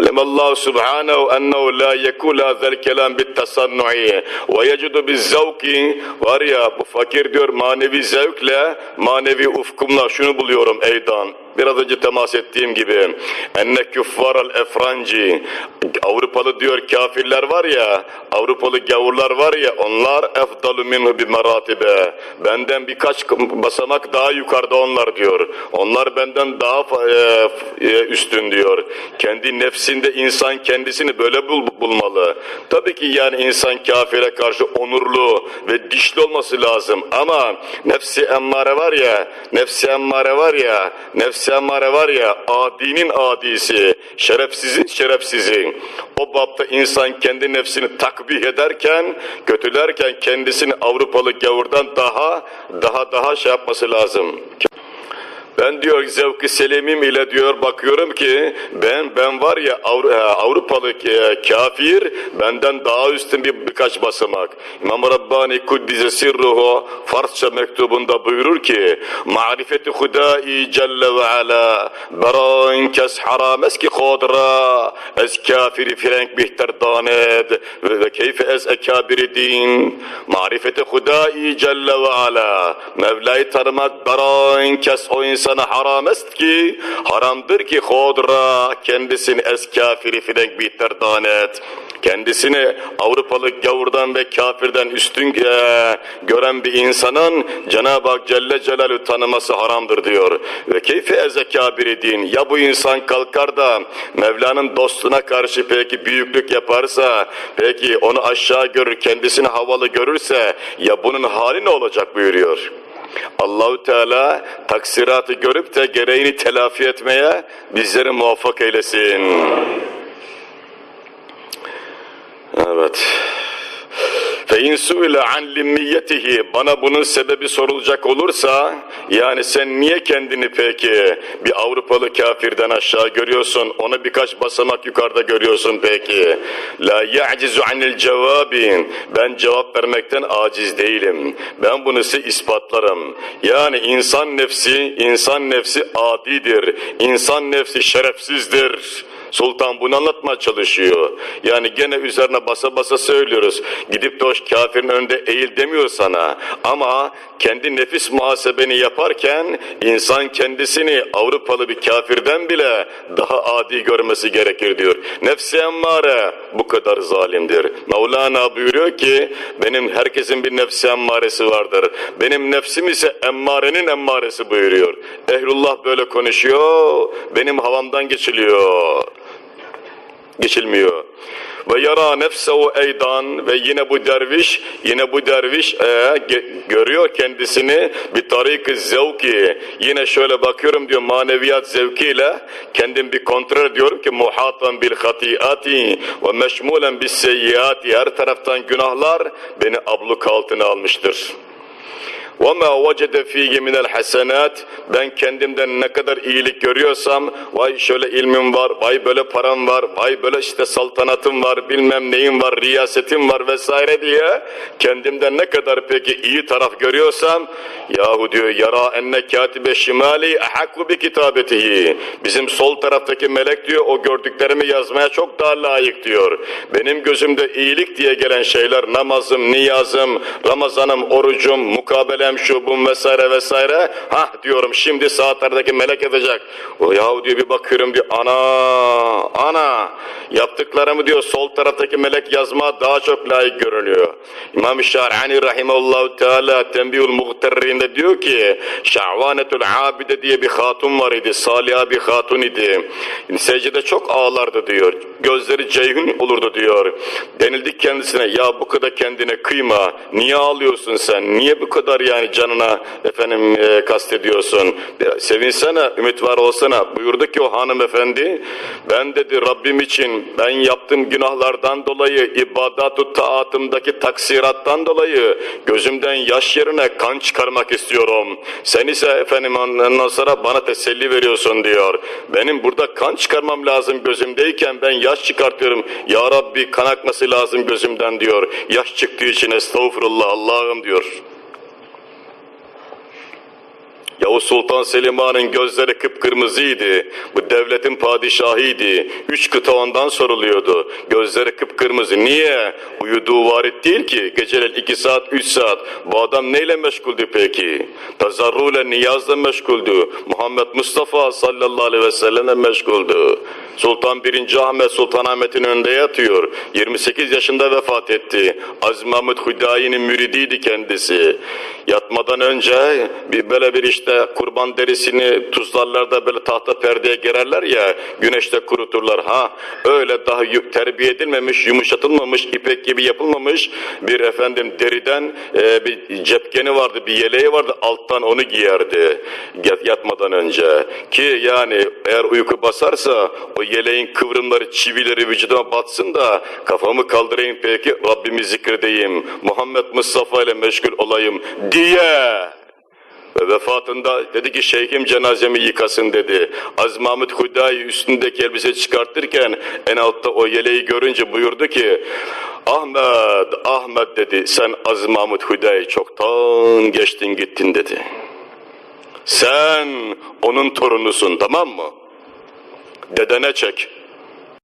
علم الله سبحانه أنه لا يكون هذا الكلام بالتصنع ويجد بالزوق var ya bu fakir diyor manevi zevkle manevi ufkumla şunu buluyorum eydan biraz önce temas ettiğim gibi enne küffaral efranci. Avrupalı diyor kafirler var ya Avrupalı gavurlar var ya onlar efdalu minhu bi meratibe. Benden birkaç basamak daha yukarıda onlar diyor. Onlar benden daha e, e, üstün diyor. Kendi nefsinde insan kendisini böyle bul, bulmalı. Tabii ki yani insan kafire karşı onurlu ve dişli olması lazım ama nefsi emmare var ya nefsi emmare var ya nefsi emmare var ya adinin adisi şerefsizin şerefsizi o bapta insan kendi nefsini takbih ederken kötülerken kendisini Avrupalı gavurdan daha daha daha şey yapması lazım ben diyor zevk-i selimim ile diyor bakıyorum ki ben ben var ya Avru- e, Avrupalı e, kafir benden daha üstün bir birkaç basamak. İmam Rabbani Kuddise Sirruhu Farsça mektubunda buyurur ki Marifeti Hudai Celle ve Ala Beran kes haram eski kodra Ez kafiri frenk bihter daned ve, keyfe ez ekabiri din Marifeti Hudai Celle ve Ala Mevla'yı tanımak beran kes o insana haram est ki haramdır ki hodra kendisini es kafiri frenk bihter danet kendisini Avrupalı gavurdan ve kafirden üstün e, gören bir insanın Cenab-ı Hak Celle Celaluhu tanıması haramdır diyor. Ve keyfi ezekabiri din. Ya bu insan kalkar da Mevla'nın dostuna karşı peki büyüklük yaparsa, peki onu aşağı görür, kendisini havalı görürse ya bunun hali ne olacak buyuruyor. Allahu Teala taksiratı görüp de gereğini telafi etmeye bizleri muvaffak eylesin. Evet. İn suile an limmiyetihi bana bunun sebebi sorulacak olursa yani sen niye kendini peki bir Avrupalı kafirden aşağı görüyorsun onu birkaç basamak yukarıda görüyorsun peki? La ya'cizu anil cevabin. Ben cevap vermekten aciz değilim. Ben bunu size ispatlarım. Yani insan nefsi insan nefsi adidir. İnsan nefsi şerefsizdir Sultan bunu anlatmaya çalışıyor. Yani gene üzerine basa basa söylüyoruz. Gidip de o kafirin önünde eğil demiyor sana. Ama kendi nefis muhasebeni yaparken insan kendisini Avrupalı bir kafirden bile daha adi görmesi gerekir diyor. Nefsi emmare bu kadar zalimdir. Mevlana buyuruyor ki benim herkesin bir nefsi emmaresi vardır. Benim nefsim ise emmarenin emmaresi buyuruyor. Ehlullah böyle konuşuyor. Benim havamdan geçiliyor geçilmiyor. Ve yara nefsehu eydan ve yine bu derviş yine bu derviş e, görüyor kendisini bir tarik zevki yine şöyle bakıyorum diyor maneviyat zevkiyle kendim bir kontrol ediyorum ki muhatan bil hatiati ve meşmulen bis seyyiati her taraftan günahlar beni abluk altına almıştır. وَمَا وَجَدَ ف۪يهِ مِنَ الْحَسَنَاتِ Ben kendimden ne kadar iyilik görüyorsam, vay şöyle ilmim var, vay böyle param var, vay böyle işte saltanatım var, bilmem neyim var, riyasetim var vesaire diye kendimden ne kadar peki iyi taraf görüyorsam, yahu diyor yara enne katibe şimali ahakku bi kitabetihi. Bizim sol taraftaki melek diyor o gördüklerimi yazmaya çok daha layık diyor. Benim gözümde iyilik diye gelen şeyler namazım, niyazım, Ramazanım, orucum, mukabelem, şubum vesaire vesaire. Ha diyorum şimdi saatlerdeki melek edecek. O yahu diyor bir bakıyorum diyor ana ana yaptıklarımı diyor sol taraftaki melek yazma daha çok layık görünüyor. İmam Şar'ani rahimahullahu teala Tembihul Muhterrin'de diyor ki Şahvanetul Abide diye bir hatun var idi. Saliha bir hatun idi. Secde çok ağlardı diyor. Gözleri ceyhun olurdu diyor. Denildi kendisine ya bu kadar kendine kıyma. Niye ağlıyorsun sen? Niye bu kadar yani canına efendim e, kastediyorsun? Sevinsene, ümit var olsana. Buyurdu ki o hanımefendi ben dedi Rabbim için ben yaptığım günahlardan dolayı ibadat-ı taatımdaki taksirattan dolayı gözümden yaş yerine kan çıkarmak istiyorum. Sen ise efendim ondan sonra bana teselli veriyorsun diyor. Benim burada kan çıkarmam lazım gözümdeyken ben yaş çıkartıyorum. Ya Rabbi kan akması lazım gözümden diyor. Yaş çıktığı için estağfurullah Allah'ım diyor. Yavuz Sultan Selim Han'ın gözleri kıpkırmızıydı. Bu devletin padişahıydı. Üç kıta ondan soruluyordu. Gözleri kıpkırmızı. Niye? Uyuduğu varit değil ki. Geceler iki saat, üç saat. Bu adam neyle meşguldü peki? Tazarruyla, niyazla meşguldü. Muhammed Mustafa sallallahu aleyhi ve sellem'le meşguldü. Sultan 1. Ahmet Sultanahmet'in önünde yatıyor. 28 yaşında vefat etti. Aziz Mahmud Hüdayi'nin müridiydi kendisi. Yatmadan önce bir böyle bir işte kurban derisini tuzlarlar da böyle tahta perdeye gererler ya güneşte kuruturlar. Ha öyle daha terbiye edilmemiş, yumuşatılmamış, ipek gibi yapılmamış bir efendim deriden e, bir cepkeni vardı, bir yeleği vardı. Alttan onu giyerdi yat- yatmadan önce. Ki yani eğer uyku basarsa o yeleğin kıvrımları, çivileri vücuduma batsın da kafamı kaldırayım peki Rabbimi zikredeyim. Muhammed Mustafa ile meşgul olayım diye. Ve vefatında dedi ki şeyhim cenazemi yıkasın dedi. Aziz Mahmud Hudayi üstündeki elbise çıkartırken en altta o yeleği görünce buyurdu ki Ahmet, Ahmet dedi sen Aziz Mahmud Hudayi çoktan geçtin gittin dedi. Sen onun torunusun tamam mı? Dedene çek.